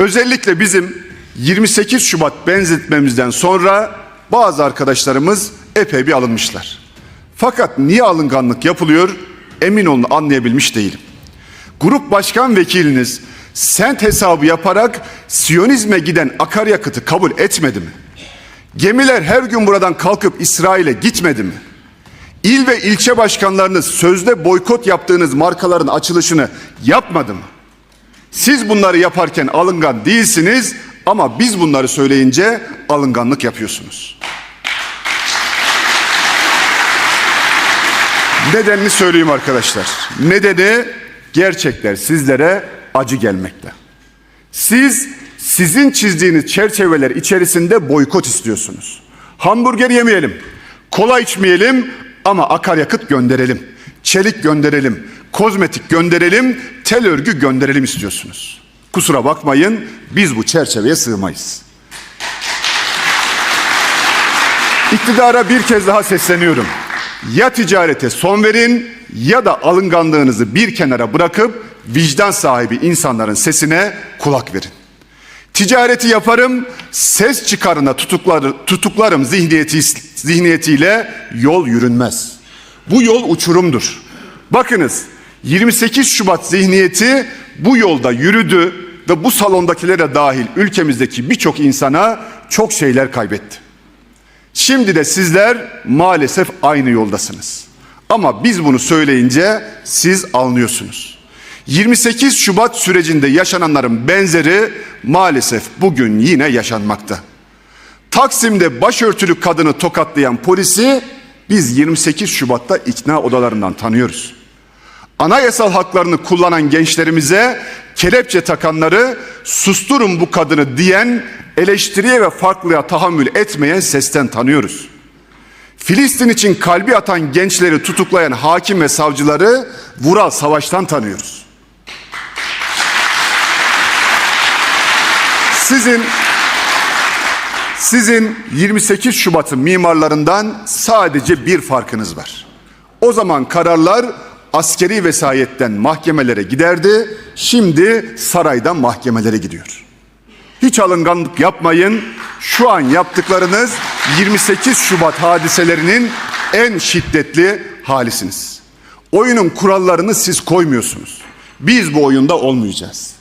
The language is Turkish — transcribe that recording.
Özellikle bizim 28 Şubat benzetmemizden sonra bazı arkadaşlarımız epey bir alınmışlar. Fakat niye alınganlık yapılıyor emin olun anlayabilmiş değilim. Grup başkan vekiliniz sent hesabı yaparak Siyonizme giden akaryakıtı kabul etmedi mi? Gemiler her gün buradan kalkıp İsrail'e gitmedi mi? İl ve ilçe başkanlarınız sözde boykot yaptığınız markaların açılışını yapmadı mı? Siz bunları yaparken alıngan değilsiniz ama biz bunları söyleyince alınganlık yapıyorsunuz. Nedenini söyleyeyim arkadaşlar. Nedeni gerçekler sizlere acı gelmekte. Siz sizin çizdiğiniz çerçeveler içerisinde boykot istiyorsunuz. Hamburger yemeyelim, kola içmeyelim ama akaryakıt gönderelim. Çelik gönderelim, kozmetik gönderelim, tel örgü gönderelim istiyorsunuz. Kusura bakmayın biz bu çerçeveye sığmayız. İktidara bir kez daha sesleniyorum. Ya ticarete son verin ya da alınganlığınızı bir kenara bırakıp vicdan sahibi insanların sesine kulak verin. Ticareti yaparım, ses çıkarına tutuklar, tutuklarım zihniyeti, zihniyetiyle yol yürünmez. Bu yol uçurumdur. Bakınız 28 Şubat zihniyeti bu yolda yürüdü ve bu salondakilere dahil ülkemizdeki birçok insana çok şeyler kaybetti. Şimdi de sizler maalesef aynı yoldasınız. Ama biz bunu söyleyince siz alınıyorsunuz. 28 Şubat sürecinde yaşananların benzeri maalesef bugün yine yaşanmakta. Taksim'de başörtülü kadını tokatlayan polisi biz 28 Şubat'ta ikna odalarından tanıyoruz. Anayasal haklarını kullanan gençlerimize kelepçe takanları susturun bu kadını diyen eleştiriye ve farklılığa tahammül etmeyen sesten tanıyoruz. Filistin için kalbi atan gençleri tutuklayan hakim ve savcıları Vural Savaş'tan tanıyoruz. Sizin sizin 28 Şubat'ın mimarlarından sadece bir farkınız var. O zaman kararlar askeri vesayetten mahkemelere giderdi. Şimdi saraydan mahkemelere gidiyor. Hiç alınganlık yapmayın. Şu an yaptıklarınız 28 Şubat hadiselerinin en şiddetli halisiniz. Oyunun kurallarını siz koymuyorsunuz. Biz bu oyunda olmayacağız.